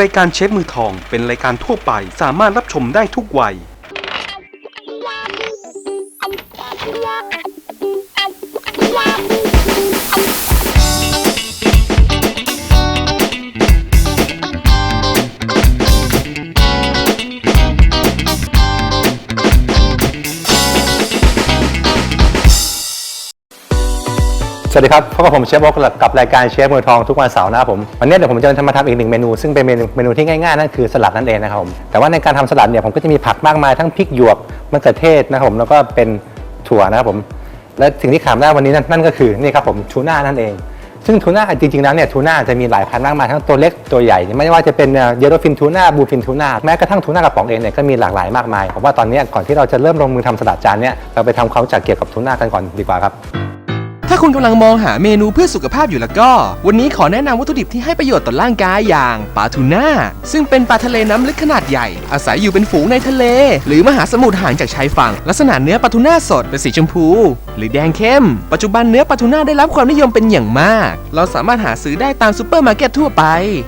รายการเชฟมือทองเป็นรายการทั่วไปสามารถรับชมได้ทุกวัย วัสดีครับพบกับผมเชฟโอ๊กกับรายการเชฟมือทองทุกวันเสาร์นะครับผมวันนี้เดี๋ยวผมจะมาทำอีกหนึ่งเมนู ซึ่งเป็นเมนูเมนูที่ง่ายๆนั่นคือสลัดนั่นเองนะครับผมแต่ว่าในการทำสลัดเนี่ยผมก็จะมีผักมากมายทั้งพริกหยวกมะเขือเทศนะครับผมแล้วก็เป็นถั่วนะครับผมและสิ่งที่ขาดไม่ได้วันนี้นั่นนั่นก็คือนี่ครับผมทูน่านั่นเอง ซึ่งทูน่าจริงๆแล้วเนี่ยทูน่าจะมีหลายพันมากมายทั้งตัวเล็กตัวใหญ่ไม่ว่าจะเป็นเยลโลฟินทูน่าบูฟินทูน่าแม้กระทั่งทูน่ากระป๋องเองเนี่ยก็มีหลากหลายมากมายผมว่าตอนนี้ก่อนที่เราจะเริ่มลงมือทำสลัดจานเนี่ยเราไปทำความรู้จักเกี่ยวกับทูน่ากันก่อนดีกว่าครับ ถ้าคุณกำลังมองหาเมนูเพื่อสุขภาพอยู่แล้วก็ วันนี้ขอแนะนำวัตถุดิบที่ให้ประโยชน์ต่อร่างกายอย่างปลาทูน่าซึ่งเป็นปลาทะเลน้ำลึกขนาดใหญ่ อาศัยอยู่เป็นฝูงในทะเล หรือมหาสมุทรห่างจากชายฝั่ง ลักษณะเนื้อปลาทูน่าสดเป็นสีชมพู หรือแดงเข้ม ปัจจุบันเนื้อปลาทูน่าได้รับความนิยมเป็นอย่างมาก เราสามารถหาซื้อได้ตามซูเปอร์มาร์เก็ตทั่วไป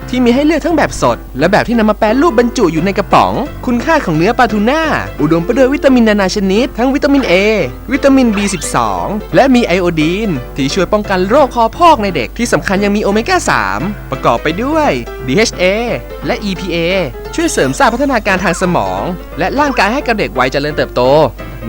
ที่มีให้เลือกทั้งแบบสด และแบบที่นำมาแปรรูปบรรจุอยู่ในกระป๋อง คุณค่าของเนื้อปลาทูน่าอุดมไปด้วยวิตามินนานาชนิด ทั้งวิตามิน A วิตามิน B12 และมีไอโอดีนที่ช่วยป้องกันโรคคอพอกในเด็กที่สำคัญยังมีโอเมก้า 3 ประกอบไปด้วย DHA และ EPA ช่วยเสริมสร้างพัฒนาการทางสมอง และร่างกายให้กับเด็กวัยเจริญเติบโต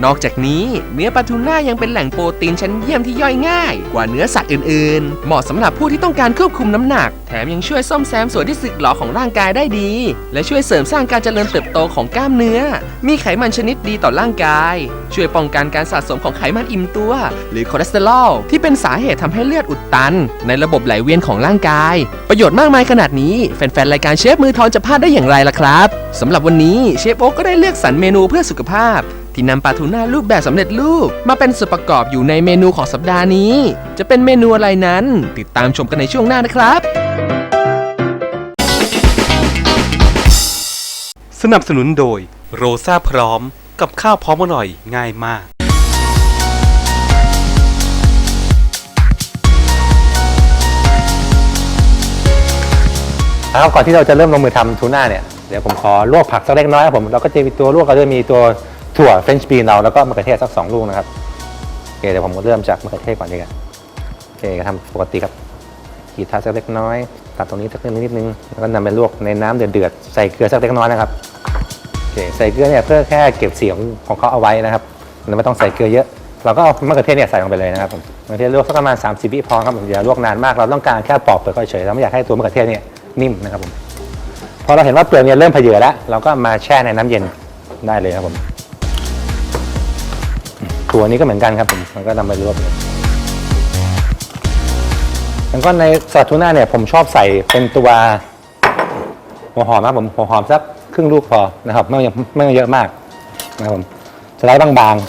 นอกจากนี้เนื้อปลาทูน่ายังเป็นแหล่งโปรตีนชั้นเยี่ยมที่ย่อยง่าย กว่าเนื้อสัตว์อื่นๆ เหมาะสำหรับผู้ที่ต้องการควบคุมน้ำหนัก แถมยังช่วยซ่อมแซมส่วนที่สึกหรอของร่างกายได้ดี และช่วยเสริมสร้างการเจริญเติบโตของกล้ามเนื้อ มีไขมันชนิดดีต่อร่างกาย ช่วยป้องกันการสะสมของไขมันอิ่มตัว หรือคอเลสเตอรอลที่เป็นสาเหตุทำให้เลือดอุดตัน ในระบบไหลเวียนของร่างกาย ประโยชน์มากมายขนาดนี้แฟนๆรายการเชฟมือทองจะพลาดได้อย่างไรล่ะครับสำหรับวันนี้เชฟโอ๊กก็ได้เลือกสรรเมนูเพื่อสุขภาพ ที่นำปลาทูน่ารูปแบบสำเร็จรูป มาเป็นส่วนประกอบอยู่ในเมนูของสัปดาห์นี้ จะเป็นเมนูอะไรนั้น ติดตามชมกันในช่วงหน้านะครับ สนับสนุนโดยโรซาพร้อม กับข้าวพร้อมอร่อยง่ายมากแล้วก่อนที่เราจะเริ่มลงมือทำทูน่าเนี่ยเดี๋ยวผมขอลวกผักสักเล็กน้อยครับผมเราก็จะมีตัวลวกก็จะมีตัว ถั่วเฟรนช์บีนเราแล้วก็มะเขือเทศสักสองลูกนะครับโอเคเดี๋ยวผมก็เริ่มจากมะเขือเทศก่อนดีกว่าโอเคก็ทำปกติครับขีดทาสักเล็กน้อยตัดตรงนี้สักนิดนึงแล้วก็นำไปลวกในน้ำเดือดๆใส่เกลือสักเล็กน้อยนะครับโอเคใส่เกลือเนี่ยเพื่อแค่เก็บเสียงของเขาเอาไว้นะครับเราไม่ต้องใส่เกลือเยอะ เราก็เอามะเขือเทศเนี่ยใส่ลงไปเลยนะครับผมมะเขือเทศลวกสักประมาณ30วิพอครับอย่าลวกนานมากเราต้องการแค่ปอกเปลือกเฉยๆเราไม่อยากให้ตัวมะเขือเทศเนี่ยนิ่มนะครับผมพอเราเห็นว่าเปลือกเนี่ยเริ่มเผยแล้วเราก็มาแช่ในน้ำเย็นได้เลยครับผม ถั่วนี้ก็เหมือนกันครับผมมันก็นำไปรวบเลยแล้วก็ในสลัดทูน่าเนี่ยผมชอบใส่เป็นตัวหัวหอมนะครับผมหัวหอมสักครึ่งลูกพอนะครับไม่ไม่เยอะมากนะครับผมสไลด์บางๆ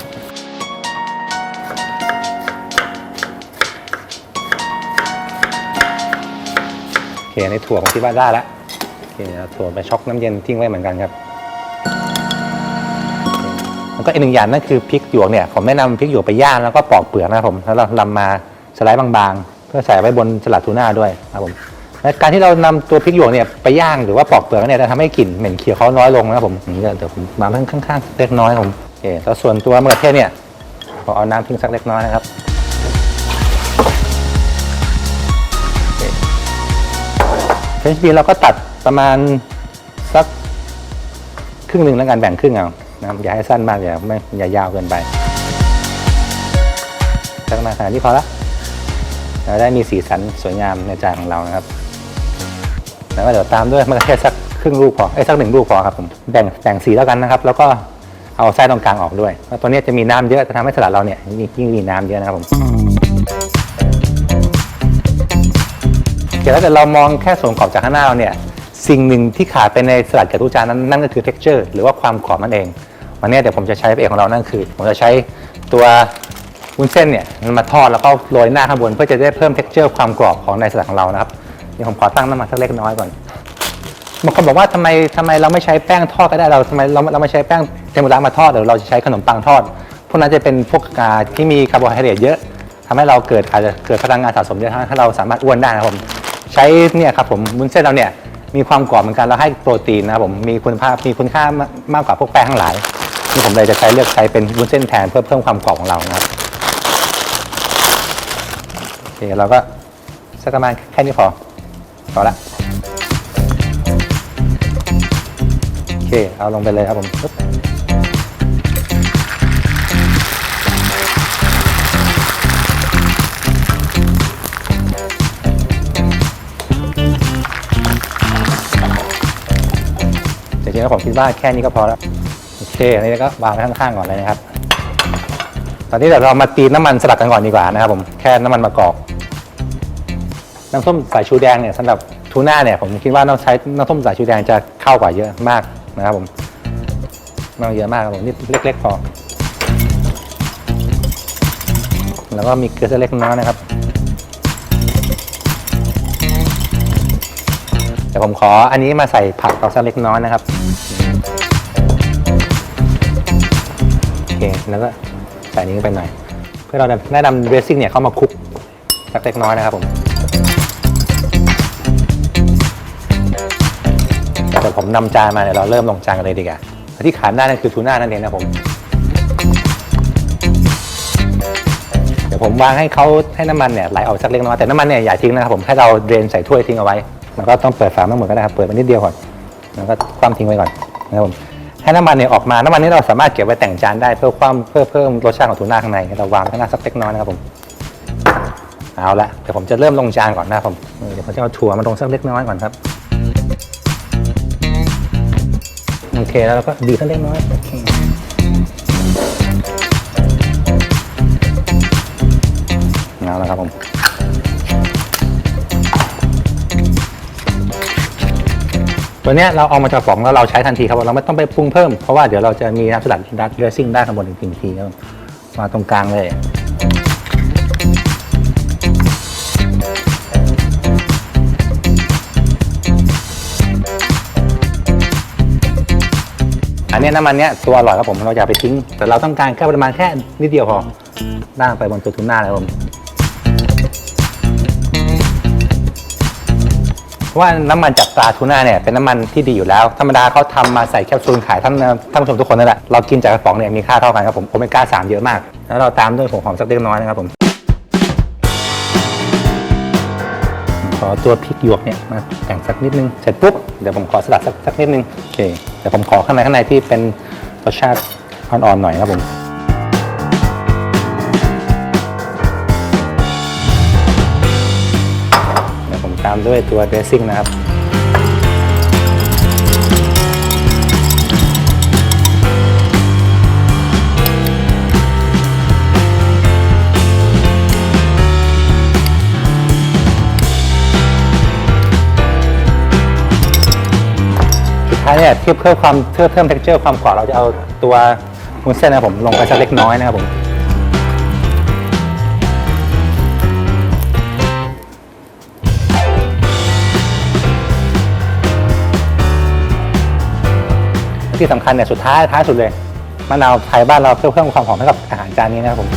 โอเคในถั่วผมคิดว่าได้แล้วโอเคเอาถั่วไปช็อกน้ำเย็นทิ้งไว้เหมือนกันครับ ก็อีกหนึ่งอย่างนั่นคือพริกหยวกเนี่ยผมแนะนำพริกหยวกไปย่างแล้วก็ปอกเปลือกนะครับผมแล้วเรานำมาสไลด์บางๆ เพื่อใส่ไว้บนสลัดทูน่าด้วยนะครับผมการที่เรานำตัวพริกหยวกเนี่ยไปย่างหรือว่าปอกเปลือกเนี่ยจะทำให้กลิ่นเหม็นเขียวเขาน้อยลงนะครับผมอย่างนี้เดี๋ยวผมมาข้างๆเล็กน้อยครับผมโอเคแล้วส่วนตัวมะเขือเทศเนี่ยผมเอาน้ำทิ้งสักเล็กน้อยนะครับเฟรนช์บีนเราก็ตัดประมาณสักครึ่งหนึ่งแล้วกันแบ่งครึ่งเอา นะครับอย่าให้สั้นมากอย่าไม่อย่ายาวเกินไปสักประมาณขนาดนี้พอละเราได้มีสีสันสวยงามในจานของเรานะครับแล้วก็เดี๋ยวตามด้วยมะเขือสักครึ่งลูกพอไอ้สักหนึ่งลูกพอครับผมแบ่งแบ่งสีแล้วกันนะครับ แล้วก็เอาไส้ตรงกลางออกด้วยเพราะตัวนี้จะมีน้ำเยอะจะทำให้สลัดเราเนี่ยยิ่งมีน้ำเยอะนะครับผมเดี๋ยวถ้าเกิดเรามองแค่ส่วนขอบจากข้างหน้าเราเนี่ยสิ่งหนึ่งที่ขาดไปในสลัดแกะทุกจานนั้นนั่นก็คือ texture หรือว่าความกรอบนั่นเอง วันนี้เดี๋ยวผมจะใช้เอกของเรานั่นคือ ผมจะใช้ตัววุ้นเส้นเนี่ยมันมาทอดแล้วก็โรยหน้าข้างบนเพื่อจะได้เพิ่ม texture ความกรอบของในสลัดของเรานะครับเดี๋ยวผมขอตั้งน้ำมันสักเล็กน้อยก่อนบางคนบอกว่าทำไมทำไมเราไม่ใช้แป้งทอดก็ได้เราทำไมเราเราไม่ใช้แป้งเทมปุระมาทอดหรือเราจะใช้ขนมปังทอด พวกนั้นจะเป็นพวกอ่าที่มีคาร์โบไฮเดรตเยอะทำให้เราเกิดอาจจะเกิดพลังงานสะสมเยอะทำให้เราสามารถอ้วนได้นะครับผมใช้เนี่ยครับผมวุ้นเส้นเราเนี่ยมีความกรอบเหมือนกันแล้วให้โปรตีนนะครับผมมีคุณภาพมีคุณค่ามากมากกว่าพวกแป้งทั้งหลาย นี่ผมเลยจะใช้เลือกใช้เป็นวุ้นเส้นแทนเพื่อเพิ่มความกรอบของเรานะครับโอเคเราก็สักประมาณแค่นี้พอพอละโอเคเอาลงไปเลยครับผมปึ๊บจริงๆแล้วผมคิดว่าแค่นี้ก็พอแล้ว เคอันนี้ก็วางไว้ข้างๆก่อนเลยนะครับ ตอนนี้เดี๋ยวเรามาตีน้ำมันสลับกันก่อนดีกว่านะครับ ผมแค่น้ำมันมะกอกน้ำส้มสายชูแดงเนี่ยสำหรับทูน่าเนี่ยผมคิดว่าต้องใช้น้ำส้มสายชูแดงจะเข้ากว่าเยอะมากนะครับผมไม่ต้องเยอะมากครับผมนี่เล็ก ๆ พอ แล้วก็มีเกลือเล็กน้อยนะครับเดี๋ยวผมขออันนี้มาใส่ผักเอาสักเล็กน้อยนะครับ เคแล้วก็ใส่นี้ไปหน่อย เพื่อเราแนะนำเดรสซิ่งเนี่ยเข้ามาคลุกสักเล็กน้อยนะครับผมเดี๋ยวผมนำจานมาเดี๋ยเราเริ่มลงจานกันเลยดีกว่าที่ขาดได้นั่นคือทูน่านั่นเองนะผมเดี๋ยวผมวางให้เขาให้น้ำมันเนี่ยไหลออกสักเล็กน้อยแต่น้ำมันเนี่ยอย่าทิ้งนะครับผมให้เราเดรนใส่ถ้วยทิ้งเอาไว้แล้วก็ต้องเปิดฝาไม่หมดก็ได้ครับเปิดไปนิดเดียวก่อนแล้วก็คว่ำทิ้งไว้ก่อนนะครับผม ให้น้ำมันเนี่ยออกมา น้ำมันนี้เราสามารถเก็บไว้แต่งจานได้เพื่อความเพื่อเพิ่มรสชาติของทูน่าข้างในเราวางข้างหน้าสักเล็กน้อยนะครับผมเอาละเดี๋ยวผมจะเริ่มลงจานก่อนนะครับผมเดี๋ยวผมจะเอาถั่วมาลงสักเล็กน้อยก่อนครับโอเคแล้วเราก็ดีสักเล็กน้อยโอเคเอาละครับผม ตัวเนี้ยเราเอามาจากกล่องแล้วเราใช้ทันทีครับผมเราไม่ต้องไปปรุงเพิ่มเพราะว่าเดี๋ยวเราจะมีน้ำสลัดดัตเดรสซิ่งได้ข้างบนอีกทีครับมาตรงกลางเลยอันเนี้ยน้ำมันเนี้ยตัวอร่อยครับผมเราอย่าไปทิ้ง แต่เราต้องการแค่ประมาณแค่นิดเดียวพอล่างไปบนตัวทูน่าเลยครับผม ว่าน้ำมันจากปลาทูน่าเนี่ยเป็นน้ำมันที่ดีอยู่แล้ว ธรรมดาเขาทำมาใส่แคปซูลขายท่านท่านผู้ชมทุกคนนั่นแหละเรากินจากกระป๋องเนี่ยมีค่าเท่ากันครับผมโอเมก้า3เยอะมาก แล้วเราตามด้วยผงหอมสักเล็กน้อยนะครับผมขอตัวพริกหยวกเนี่ยมาแต่งสักนิดนึงเสร็จปุ๊บเดี๋ยวผมขอสลัดสักสักนิดนึงโอเคเดี๋ยวผมขอข้างในข้างในที่เป็นรสชาติอ่อนๆหน่อยครับผม ตามด้วยตัวเดรสซิ่งนะครับสุดท้ายเนี่ยเพื่อเพิ่มความเพื่อเพิ่ม texture ความกรอบเราจะเอาตัวมุนเส้นนะครับผมลงไปสักเล็กน้อยนะครับผม ที่สำคัญเนี่ยสุดท้ายท้ายสุดเลยมะนาวไทยบ้านเราเพื่อเพิ่มความหอมให้กับอาหารจานนี้นะครับผม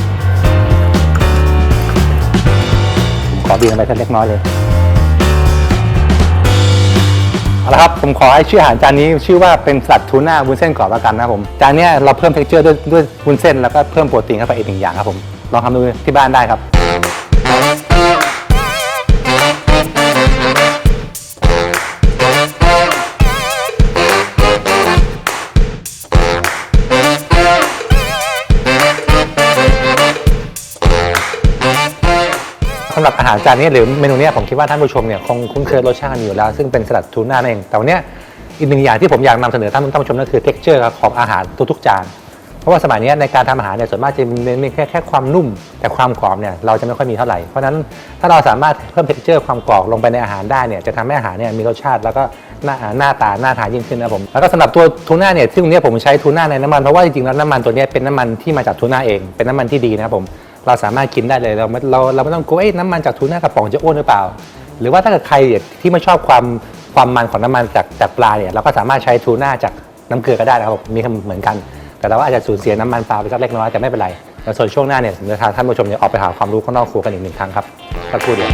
ผมขอบีบลงไปสักเล็กน้อยเลยเอาละครับผมขอให้ชื่ออาหารจานนี้ ชื่อว่าเป็นสลัดทูน่าวุ้นเส้นกรอบล้วกันนะครับผมจานนี้เราเพิ่มเท็กเจอร์ด้วยด้วยวุ้นเส้นแล้วก็เพิ่มโปรตีนเข้าไปอีกหนึ่งอย่างครับผมลองทำดูที่บ้านได้ครับ หรับอาหารจานนี้หรือเมนูเนี้ยผมคิดว่าท่านผู้ชมเนี่ยคงคุ้นเคยรสชาติอยู่แล้ว ซึ่งเป็นสลัดทูน่านั่นเอง แต่วันนี้อีกหนึ่งอย่างที่ผมอยากนำเสนอท่านท่านผู้ชมนั่นคือ texture ของอาหารทุกๆจาน เพราะว่าสมัยนี้ในการทำอาหารเนี่ยส่วนมากจะเน้นแค่แค่ความนุ่ม แต่ความกรอบเนี่ยเราจะไม่ค่อยมีเท่าไหร่ เพราะฉะนั้นถ้าเราสามารถเพิ่ม texture ความกรอบลงไปในอาหารได้เนี่ยจะทำให้อาหารเนี่ยมีรสชาติแล้วก็หน้าหน้าตาหน่าทานยิ่งขึ้นนะผม แล้วก็สำหรับตัวทูน่าเนี่ยซึ่งตรงเนี้ยผมใช้ทูน่าในน้ำมันเพราะว่าจริงๆแล้วน้ำมันตัวนี้เป็นน้ำมันที่มาจากทูน่าเองเป็นน้ำมันที่ดีนะครับผม เราสามารถกินได้เลยเราไม่เราเราไม่ต้องกลัวเอ๊ะน้ำมันจากทูน่ากระป๋องจะอ้วนหรือเปล่า หรือว่าถ้าเกิดใครที่ไม่ชอบความความมันของน้ำมันจากจากปลาเนี่ยเราก็สามารถใช้ทูน่าจากน้ำเกลือก็ได้นะครับผมมีเหมือนกัน แต่เราก็อาจจะสูญเสียน้ำมันปลาไปสักเล็กน้อยแต่ไม่เป็นไรแล้วส่วนช่วงหน้าเนี่ยผมจะพาท่านผู้ชมเนี่ยออกไปหาความรู้ข้างนอกครัวกันอีกหนึ่งครั้งครับสักครู่เดียว